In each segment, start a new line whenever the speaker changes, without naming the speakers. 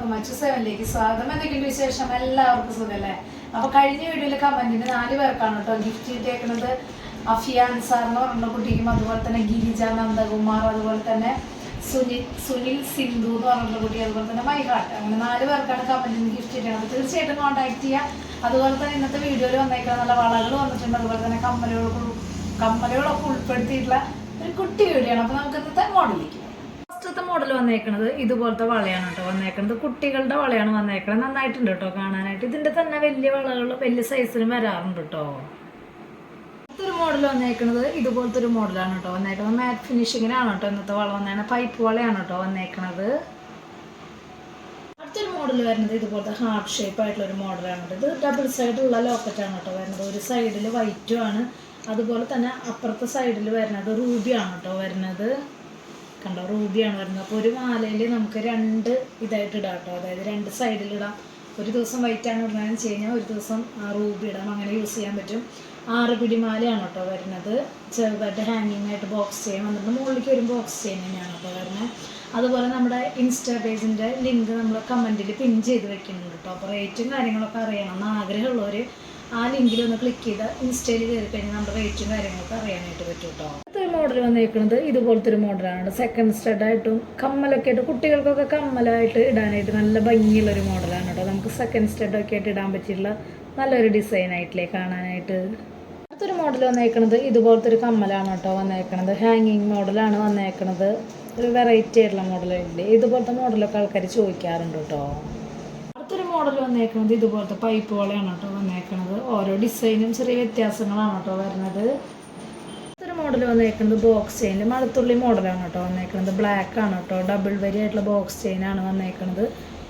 എല്ലാവർക്കും മറ്റു സെവനിലേക്ക് സ്വാഗതം. എന്തൊക്കെയുണ്ട് വിശേഷം? എല്ലാവർക്കും സുഖല്ലേ? അപ്പൊ കഴിഞ്ഞ വീഡിയോയിലെ കമന്റിന് നാല് പേർക്കാണ് കേട്ടോ ഗിഫ്റ്റ് കിട്ടിയേക്കുന്നത് അഫിയാൻ അൻസാർ എന്ന് പറഞ്ഞ കുട്ടിക്കും അതുപോലെ തന്നെ ഗിരിജ നന്ദകുമാർ അതുപോലെ തന്നെ സുനിൽ സുനിൽ സിന്ധു എന്ന് പറഞ്ഞ കുട്ടി അതുപോലെ തന്നെ മൈഹാട്ട്. അങ്ങനെ നാല് പേർക്കാണ് കമന്റിന് ഗിഫ്റ്റ് കിട്ടിയത് തീർച്ചയായിട്ടും കോൺടാക്ട് ചെയ്യുക അതുപോലെ തന്നെ ഇന്നത്തെ വീഡിയോയിൽ വന്നേക്കാൻ നല്ല വളകൾ വന്നിട്ടുണ്ട്. അതുപോലെ തന്നെ കമ്മലുകൾ കമ്മലുകളൊക്കെ ഉൾപ്പെടുത്തിയിട്ടുള്ള ഒരു കുട്ടി വീഡിയോ ആണ്. അപ്പൊ നമുക്ക് ഇന്നത്തെ മോഡലിലേക്ക് ഫസ്റ്റത്തെ മോഡൽ വന്നേക്കണത് ഇതുപോലത്തെ വളയാണ് കേട്ടോ വന്നേക്കണത്. കുട്ടികളുടെ വളയാണ് വന്നേക്കണത്. നന്നായിട്ടുണ്ട് കേട്ടോ കാണാനായിട്ട്. ഇതിന്റെ തന്നെ വലിയ വളകൾ വലിയ സൈസിലും വരാറുണ്ട് കേട്ടോ അടുത്തൊരു മോഡൽ വന്നേക്കണത് ഇതുപോലത്തെ ഒരു മോഡലാണ് കേട്ടോ വന്നേക്കണത്. മാറ്റ് ഫിനിഷിങ്ങിനാണ് കേട്ടോ ഇന്നത്തെ വള വന്നേക്കണത്. പൈപ്പ് വളയാണ് കേട്ടോ വന്നേക്കണത്. അടുത്തൊരു മോഡൽ വരുന്നത് ഇതുപോലത്തെ ഹാർട്ട് ഷേപ്പ് ആയിട്ടുള്ള ഒരു മോഡലാണ് ഇത്. ഡബിൾ സൈഡുള്ള ലോക്കറ്റ് ആണ് കേട്ടോ വരുന്നത്. ഒരു സൈഡിൽ വൈറ്റും ആണ്. അതുപോലെ തന്നെ അപ്പുറത്തെ സൈഡിൽ വരുന്നത് റൂബിയാണ് കേട്ടോ വരുന്നത്. കണ്ടോ? റൂബിയാണ് വരുന്നത്. അപ്പോൾ ഒരു മാലയിൽ നമുക്ക് രണ്ട് ഇതായിട്ട് ഇടാം കേട്ടോ. അതായത് രണ്ട് സൈഡിൽ ഇടാം. ഒരു ദിവസം വൈറ്റാണ് ഇടുന്നതെന്ന് വെച്ച് കഴിഞ്ഞാൽ ഒരു ദിവസം റൂബി ഇടാം. അങ്ങനെ യൂസ് ചെയ്യാൻ പറ്റും. ആറ് പിടി മാലയാണ് കേട്ടോ വരുന്നത്. ചെറുതായിട്ട് ഹാങ്ങിങ് ആയിട്ട് ബോക്സ് ചെയ്യാൻ വന്നിട്ട് മുകളിലേക്ക് ഒരു ബോക്സ് ചെയിൻ തന്നെയാണ് അപ്പോൾ വരുന്നത്. അതുപോലെ നമ്മുടെ ഇൻസ്റ്റാ പേജിന്റെ ലിങ്ക് നമ്മൾ കമന്റിൽ പിൻ ചെയ്ത് വെക്കുന്നുണ്ട് കേട്ടോ. അപ്പോൾ റേറ്റും കാര്യങ്ങളൊക്കെ അറിയണം എന്ന് ആഗ്രഹമുള്ളവർ ആ ലിങ്കിൽ ഒന്ന് ക്ലിക്ക് ചെയ്താൽ ഇൻസ്റ്റയിൽ കയറി കഴിഞ്ഞാൽ നമ്മുടെ റേറ്റും കാര്യങ്ങളൊക്കെ അറിയാനായിട്ട് പറ്റും കേട്ടോ. മോഡൽ വന്നേക്കുന്നത് ഇതുപോലത്തെ ഒരു മോഡലാണ് സെക്കൻഡ് സ്റ്റഡായിട്ടും കമ്മലൊക്കെ ആയിട്ട് കുട്ടികൾക്കൊക്കെ കമ്മലായിട്ട് ഇടാനായിട്ട് നല്ല ഭംഗിയുള്ള ഒരു മോഡലാണ് കേട്ടോ നമുക്ക് സെക്കൻഡ് സ്റ്റഡൊക്കെ ആയിട്ട് ഇടാൻ പറ്റിയിട്ടുള്ള നല്ലൊരു ഡിസൈൻ ആയിട്ടില്ലേ കാണാനായിട്ട്. അടുത്തൊരു മോഡൽ വന്നേക്കണത് ഇതുപോലത്തെ ഒരു കമ്മലാണ് കേട്ടോ വന്നേക്കണത് ഹാങ്ങിങ് മോഡലാണ് വന്നേക്കണത്. ഒരു വെറൈറ്റി ആയിട്ടുള്ള മോഡലില്ലേ ഇതുപോലത്തെ മോഡലൊക്കെ ആൾക്കാർ ചോദിക്കാറുണ്ട് കേട്ടോ അടുത്തൊരു മോഡൽ വന്നേക്കുന്നത് ഇതുപോലത്തെ പൈപ്പ് പോലെയാണ് കേട്ടോ വന്നേക്കണത്. ഓരോ ഡിസൈനും ചെറിയ വ്യത്യാസങ്ങളാണ് കേട്ടോ വരുന്നത്. മോഡൽ വന്നേക്കുന്നത് ബോക്സ് ചെയിനിൽ മഴത്തുള്ളി മോഡലാണ് കേട്ടോ വന്നേക്കുന്നത്. ബ്ലാക്ക് ആണ് കേട്ടോ. ഡബിൾ വരി ആയിട്ടുള്ള ബോക്സ് ചെയിനാണ് വന്നേക്കുന്നത്.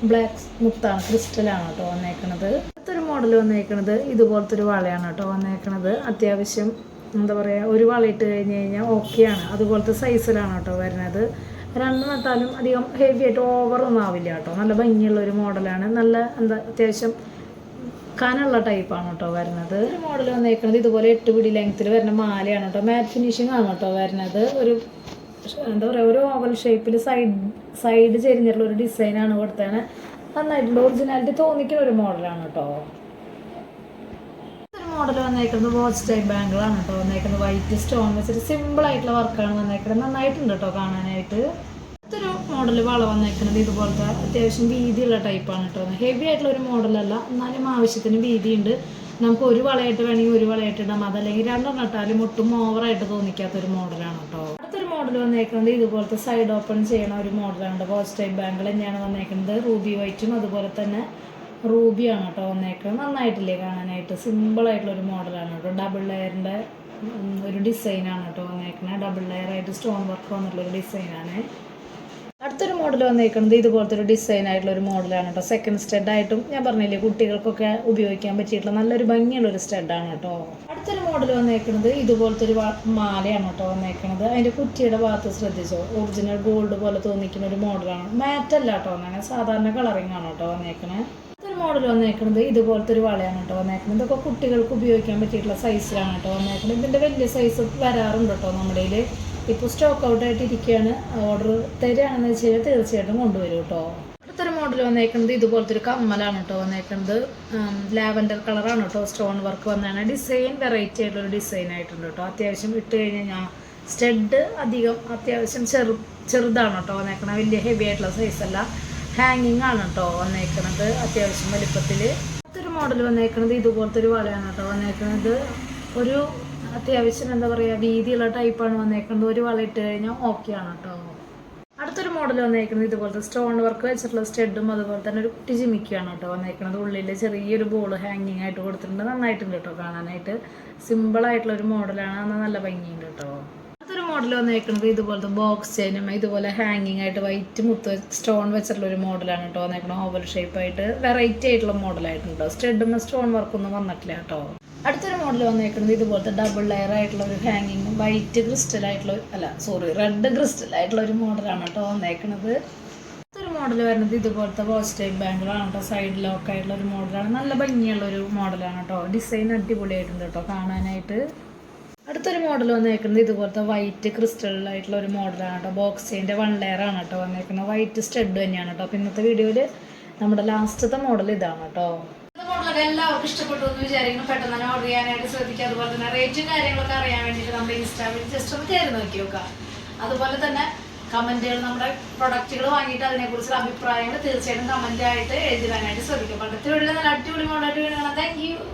ബ്ലാക്ക് മുത്താണ് ക്രിസ്റ്റലാണ് കേട്ടോ വന്നേക്കുന്നത്. അടുത്തൊരു മോഡൽ വന്നേക്കുന്നത് ഇതുപോലത്തെ ഒരു വളയാണ് കേട്ടോ വന്നേക്കുന്നത്. അത്യാവശ്യം എന്താ പറയുക ഒരു വളയിട്ട് കഴിഞ്ഞ് കഴിഞ്ഞാൽ ഓക്കെയാണ് അതുപോലത്തെ സൈസിലാണ് കേട്ടോ വരുന്നത്. രണ്ട് നട്ടാലും അധികം ഹെവി ആയിട്ട് ഓവറൊന്നും ആവില്ല കേട്ടോ. നല്ല ഭംഗിയുള്ള ഒരു മോഡലാണ് നല്ല എന്താ അത്യാവശ്യം കനുള്ള ടൈപ്പാണ് കേട്ടോ വരുന്നത്. ഒരു മോഡൽ വന്നേക്കുന്നത് ഇതുപോലെ എട്ട് പിടി ലെങ്ത്തിൽ വരുന്ന മാലയാണ് കേട്ടോ മാറ്റ് ഫിനിഷിംഗ് ആണ് കേട്ടോ വരുന്നത്. ഒരു എന്താ പറയുക ഒരു ഓവൽ ഷേപ്പിൽ സൈഡ് സൈഡ് ചെരിഞ്ഞിട്ടുള്ള ഒരു ഡിസൈനാണ് കൊടുത്തതാണ്. നന്നായിട്ടുണ്ട്. ഒറിജിനാലിറ്റി തോന്നിക്കുന്ന ഒരു മോഡലാണ് കേട്ടോ മോഡൽ വന്നേക്കുന്നത് വാച്ച് ടൈപ്പ് ബാങ്കിളാണ് കേട്ടോ വന്നേക്കുന്നത് വൈറ്റ് സ്റ്റോൺ വെച്ചിട്ട് സിമ്പിൾ ആയിട്ടുള്ള വർക്കാണ് വന്നേക്കുന്നത് നന്നായിട്ടുണ്ട് കേട്ടോ കാണാനായിട്ട്. അടുത്തൊരു മോഡൽ വള വന്നേക്കുന്നത് ഇതുപോലത്തെ അത്യാവശ്യം വീതിയുള്ള ടൈപ്പാണ് കേട്ടോ ഹെവി ആയിട്ടുള്ള ഒരു മോഡലല്ല എന്നാലും ആവശ്യത്തിന് വീതിയുണ്ട്. നമുക്ക് ഒരു വളയായിട്ട് വേണമെങ്കിൽ ഒരു വളയായിട്ട് ഇടാം. അതല്ലെങ്കിൽ രണ്ടെണ്ണം ഇട്ടാലും ഒട്ടും ഓവറായിട്ട് തോന്നിക്കാത്ത ഒരു മോഡലാണ് കേട്ടോ അടുത്തൊരു മോഡൽ വന്നേക്കുന്നത് ഇതുപോലത്തെ സൈഡ് ഓപ്പൺ ചെയ്യണ ഒരു മോഡലാണ് വാച്ച് ടൈപ്പ് ബാങ്കിൾ തന്നെയാണ് വന്നേക്കുന്നത് റൂബി വൈറ്റും അതുപോലെ തന്നെ റൂബിയാണ് കേട്ടോ വന്നേക്കുന്നത് നന്നായിട്ടില്ലേ കാണാനായിട്ട്. സിമ്പിളായിട്ടുള്ള ഒരു മോഡലാണ് കേട്ടോ ഡബിൾ ലെയറിന്റെ ഒരു ഡിസൈനാണ് കേട്ടോ വന്നേക്കുന്നത് ഡബിൾ ലെയർ ആയിട്ട് സ്റ്റോൺ വർക്ക് വന്നിട്ടുള്ള ഒരു ഡിസൈനാണ് അടുത്തൊരു മോഡൽ വന്നേക്കുന്നത് ഇതുപോലത്തെ ഒരു ഡിസൈൻ ആയിട്ടുള്ള ഒരു മോഡലാണ് കേട്ടോ സെക്കൻഡ് സ്റ്റെഡ് ആയിട്ടും ഞാൻ പറഞ്ഞില്ലേ കുട്ടികൾക്കൊക്കെ ഉപയോഗിക്കാൻ പറ്റിയിട്ടുള്ള നല്ലൊരു ഭംഗിയുള്ള ഒരു സ്റ്റെഡാണ് കേട്ടോ അടുത്തൊരു മോഡൽ വന്നേക്കുന്നത് ഇതുപോലത്തെ ഒരു മാലയാണ് കേട്ടോ വന്നേക്കുന്നത് അതിന്റെ കുറ്റിയുടെ ഭാഗത്ത് ശ്രദ്ധിച്ചോ? ഒറിജിനൽ ഗോൾഡ് പോലെ തോന്നിക്കുന്ന ഒരു മോഡലാണ് മാറ്റ് അല്ല കേട്ടോ അങ്ങനെ സാധാരണ കളറിംഗ് ആണ് കേട്ടോ വന്നേക്കണേ മോഡൽ വന്നേക്കുന്നത് ഇതുപോലത്തെ ഒരു വളയാണ് കേട്ടോ വന്നേക്കുന്നത് ഇതൊക്കെ കുട്ടികൾക്ക് ഉപയോഗിക്കാൻ പറ്റിയിട്ടുള്ള സൈസിലാണ് കേട്ടോ വന്നേക്കുന്നത് ഇതിന്റെ വലിയ സൈസ് വരാറുണ്ട് കേട്ടോ നമ്മുടെ ഇപ്പോൾ സ്റ്റോക്ക് ഔട്ട് ഇരിക്കുകയാണ് ഓർഡർ തരികയാണെന്ന് വെച്ച് കഴിഞ്ഞാൽ തീർച്ചയായിട്ടും കൊണ്ടുവരും കേട്ടോ. അടുത്തൊരു മോഡൽ വന്നേക്കുന്നത് ഇതുപോലത്തെ ഒരു കമ്മലാണ് കേട്ടോ വന്നേക്കുന്നത്. ലാവൻഡർ കളറാണ് കേട്ടോ സ്റ്റോൺ വർക്ക് വന്നതാണ് ഡിസൈൻ വെറൈറ്റി ആയിട്ടുള്ള ഒരു ഡിസൈൻ ആയിട്ടുണ്ട് കേട്ടോ. അത്യാവശ്യം ഇട്ട് കഴിഞ്ഞ് കഴിഞ്ഞാൽ സ്റ്റഡ് അധികം അത്യാവശ്യം ചെറു ചെറുതാണ് കേട്ടോ വന്നേക്കണത് വലിയ ഹെവി ആയിട്ടുള്ള സൈസ് അല്ല. ഹാങ്ങിങ് ആണ് കേട്ടോ വന്നേക്കണത് അത്യാവശ്യം വലിപ്പത്തിൽ അടുത്തൊരു മോഡൽ വന്നേക്കുന്നത് ഇതുപോലത്തെ ഒരു വളയാണ് കേട്ടോ വന്നേക്കുന്നത് ഒരു അത്യാവശ്യം എന്താ പറയുക വീതിയുള്ള ടൈപ്പാണ് വന്നേക്കുന്നത്. ഒരു വള ഇട്ട് കഴിഞ്ഞാൽ ഓക്കെ ആണ് കേട്ടോ അടുത്തൊരു മോഡൽ വന്നേക്കുന്നത് ഇതുപോലത്തെ സ്റ്റോൺ വർക്ക് വെച്ചിട്ടുള്ള സ്റ്റെഡും അതുപോലെ തന്നെ ഒരു കുട്ടി ജിമിക്കാണ് കേട്ടോ വന്നേക്കുന്നത്. ഉള്ളിൽ ചെറിയൊരു ബോൾ ഹാങ്ങിങ് ആയിട്ട് കൊടുത്തിട്ടുണ്ട്. നന്നായിട്ടുണ്ട് കേട്ടോ കാണാനായിട്ട്. സിമ്പിൾ ആയിട്ടുള്ള ഒരു മോഡലാണ് എന്നാൽ നല്ല ഭംഗിയുണ്ട് കേട്ടോ അടുത്തൊരു മോഡൽ വന്നേക്കുന്നത് ഇതുപോലത്തെ ബോക്സ് ചെയിനും ഇതുപോലെ ഹാങ്ങിങ് ആയിട്ട് വൈറ്റ് മുത്ത് സ്റ്റോൺ വെച്ചിട്ടുള്ള ഒരു മോഡലാണ് കേട്ടോ വന്നേക്കുന്നത്. ഓവൽ ഷേപ്പ് ആയിട്ട് വെറൈറ്റി ആയിട്ടുള്ള മോഡലായിട്ടുണ്ട് സ്റ്റെഡും സ്റ്റോൺ വർക്കൊന്നും വന്നിട്ടില്ല കേട്ടോ അടുത്തൊരു മോഡൽ വന്നേക്കുന്നത് ഇതുപോലത്തെ ഡബിൾ ലെയർ ആയിട്ടുള്ള ഒരു ഹാങ്ങിങ് വൈറ്റ് ക്രിസ്റ്റൽ ആയിട്ടുള്ള അല്ല സോറി റെഡ് ക്രിസ്റ്റൽ ആയിട്ടുള്ള ഒരു മോഡലാണ് കേട്ടോ വന്നേക്കുന്നത്. അടുത്തൊരു മോഡൽ വരുന്നത് ഇതുപോലത്തെ വാച്ച് ടൈപ്പ് ബാങ്കിളാണ് കേട്ടോ. സൈഡ് ലോക്ക് ആയിട്ടുള്ള ഒരു മോഡലാണ് നല്ല ഭംഗിയുള്ള ഒരു മോഡലാണ് കേട്ടോ. ഡിസൈൻ അടിപൊളിയായിട്ടുണ്ട് കേട്ടോ കാണാനായിട്ട്. അടുത്തൊരു മോഡൽ വന്നേക്കുന്നത് ഇതുപോലത്തെ വൈറ്റ് ക്രിസ്റ്റൽ ആയിട്ടുള്ള ഒരു മോഡലാണ് കേട്ടോ. ബോക്സിന്റെ വൺ ലെയർ ആണ് കേട്ടോ വന്നേക്കുന്നത്. വൈറ്റ് സ്റ്റഡ് തന്നെയാണ് കേട്ടോ. അപ്പോൾ ഇന്നത്തെ വീഡിയോയിൽ നമ്മുടെ ലാസ്റ്റത്തെ മോഡൽ ഇതാണ് കേട്ടോ. മോഡലൊക്കെ എല്ലാവർക്കും ഇഷ്ടപ്പെട്ടു എന്ന് വിചാരിക്കുന്നു. പെട്ടെന്ന് തന്നെ ഓർഡർ ചെയ്യാനായിട്ട് ശ്രദ്ധിക്കുക. അതുപോലെ തന്നെ റേറ്റും കാര്യങ്ങളൊക്കെ അറിയാൻ വേണ്ടിയിട്ട് നമ്മുടെ ഇൻസ്റ്റാഗ്രാമിൽ ജസ്റ്റ് ഒന്ന് കയറി നോക്കി നോക്കുക. അതുപോലെ തന്നെ കമന്റുകൾ നമ്മുടെ പ്രൊഡക്റ്റുകൾ വാങ്ങിയിട്ട് അതിനെക്കുറിച്ചുള്ള അഭിപ്രായങ്ങൾ തീർച്ചയായിട്ടും കമന്റ് ആയിട്ട് എഴുതാനായിട്ട് ശ്രദ്ധിക്കും പണ്ടത്തെ നല്ല അടിപൊളി മോഡലായിട്ട് വീണ് കാണാം താങ്ക് യു